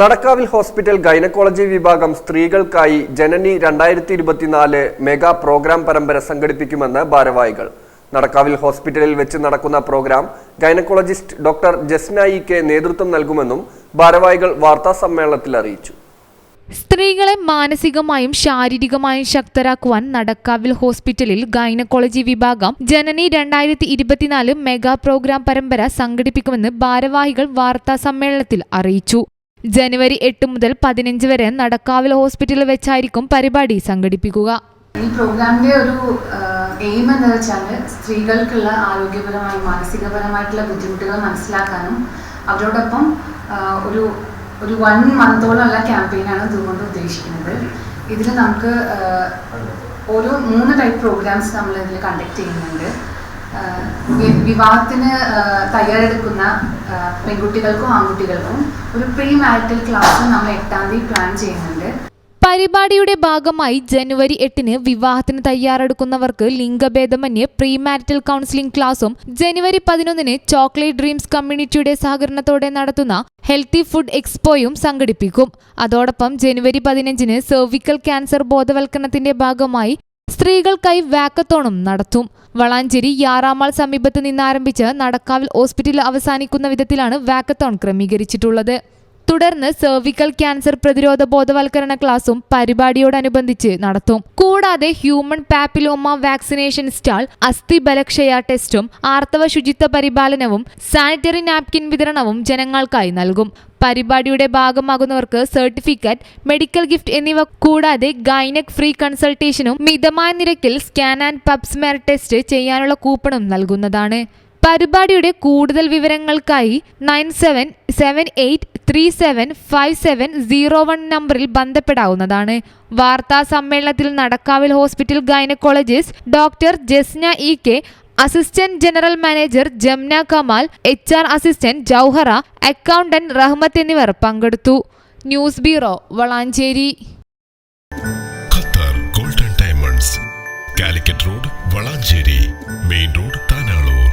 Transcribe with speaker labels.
Speaker 1: നടക്കാവിൽ hospital gynaecology വിഭാഗം സ്ത്രീകൾക്കായി ജനനി രണ്ടായിരത്തി ഇരുപത്തിനാല് മെഗാ പ്രോഗ്രാം പരമ്പര സംഘടിപ്പിക്കുമെന്ന് ഭാരവാഹികൾ. നടക്കാവിൽ ഹോസ്പിറ്റലിൽ വെച്ച് നടക്കുന്ന programme gynaecologist doctor Jasna E നേതൃത്വം നൽകുമെന്നും ഭാരവാഹികൾ വാർത്താ സമ്മേളനത്തിൽ അറിയിച്ചു.
Speaker 2: സ്ത്രീകളെ മാനസികമായും ശാരീരികമായും ശക്തരാക്കുവാൻ നടക്കാവിൽ ഹോസ്പിറ്റലിൽ ഗൈനക്കോളജി വിഭാഗം ജനനി രണ്ടായിരത്തി ഇരുപത്തിനാല് മെഗാ പ്രോഗ്രാം പരമ്പര സംഘടിപ്പിക്കുമെന്ന് ഭാരവാഹികൾ വാർത്താ സമ്മേളനത്തിൽ അറിയിച്ചു. ജനുവരി എട്ട് മുതൽ പതിനഞ്ച് വരെ നടക്കാവിൽ ഹോസ്പിറ്റലിൽ വെച്ചായിരിക്കും പരിപാടി സംഘടിപ്പിക്കുക.
Speaker 3: ഈ പ്രോഗ്രാമിന്റെ ഒരു എയിം എന്ന് വെച്ചാൽ സ്ത്രീകൾക്കുള്ള ആരോഗ്യപരമായി മാനസികപരമായിട്ടുള്ള ബുദ്ധിമുട്ടുകൾ മനസ്സിലാക്കാനും അവരോടൊപ്പം ഒരു ഒരു വൺ മന്തോളമുള്ള ക്യാമ്പയിനാണ് ഇതുകൊണ്ട് ഉദ്ദേശിക്കുന്നത്. ഇതിൽ നമുക്ക് ഓരോ മൂന്ന് ടൈപ്പ് പ്രോഗ്രാംസ് നമ്മൾ ഇതിൽ കണ്ടക്ട് ചെയ്യുന്നുണ്ട്. വിവാഹത്തിന് തയ്യാറെടുക്കുന്ന പെൺകുട്ടികൾക്കും ആൺകുട്ടികൾക്കും ഒരു പ്രീ മാരിറ്റൽ ക്ലാസ് നമ്മൾ എട്ടാം തീയതി പ്ലാൻ ചെയ്യുന്നുണ്ട്.
Speaker 2: പരിപാടിയുടെ ഭാഗമായി ജനുവരി എട്ടിന് വിവാഹത്തിന് തയ്യാറെടുക്കുന്നവർക്ക് ലിംഗഭേദമന്യേ പ്രീ മാരിറ്റൽ കൗൺസിലിംഗ് ക്ലാസും ജനുവരി പതിനൊന്നിന് ചോക്ലേറ്റ് ഡ്രീംസ് കമ്മ്യൂണിറ്റിയുടെ സഹകരണത്തോടെ നടത്തുന്ന ഹെൽത്തി ഫുഡ് എക്സ്പോയും സംഘടിപ്പിക്കും. അതോടൊപ്പം ജനുവരി പതിനഞ്ചിന് സെർവിക്കൽ ക്യാൻസർ ബോധവൽക്കരണത്തിന്റെ ഭാഗമായി സ്ത്രീകൾക്കായി വാക്കത്തോണും നടത്തും. വളാഞ്ചേരി യാറാമാൾ സമീപത്ത് നിന്നാരംഭിച്ച് നടക്കാവിൽ ഹോസ്പിറ്റലിൽ അവസാനിക്കുന്ന വിധത്തിലാണ് വാക്കത്തോൺ ക്രമീകരിച്ചിട്ടുള്ളത്. തുടർന്ന് സെർവിക്കൽ ക്യാൻസർ പ്രതിരോധ ബോധവൽക്കരണ ക്ലാസും പരിപാടിയോടനുബന്ധിച്ച് നടത്തും. കൂടാതെ ഹ്യൂമൻ പാപ്പിലോമ വാക്സിനേഷൻ സ്റ്റാൾ അസ്ഥി ബലക്ഷയ ടെസ്റ്റും ആർത്തവ ശുചിത്വ പരിപാലനവും സാനിറ്ററി നാപ്കിൻ വിതരണവും ജനങ്ങൾക്കായി നൽകും. പരിപാടിയുടെ ഭാഗമാകുന്നവർക്ക് സർട്ടിഫിക്കറ്റ് മെഡിക്കൽ ഗിഫ്റ്റ് എന്നിവ കൂടാതെ ഗൈനക് ഫ്രീ കൺസൾട്ടേഷനും മിതമായ നിരക്കിൽ സ്കാൻ ആൻഡ് പബ്സ്മെർ ടെസ്റ്റ് ചെയ്യാനുള്ള കൂപ്പണും നൽകുന്നതാണ്. പരിപാടിയുടെ കൂടുതൽ വിവരങ്ങൾക്കായി nine seven seven eight three seven five seven zero one നമ്പറിൽ ബന്ധപ്പെടാവുന്നതാണ്. വാർത്താ സമ്മേളനത്തിൽ നടക്കാവിൽ hospital gynaecologist doctor Jasna E K assistant general manager Jamna Kamal H R assistant Jouhara accountant Rahmath എന്നിവർ പങ്കെടുത്തു. News bureau Valanchery.
Speaker 4: Qatar golden diamonds Calicut road Valanchery main road Thanalur.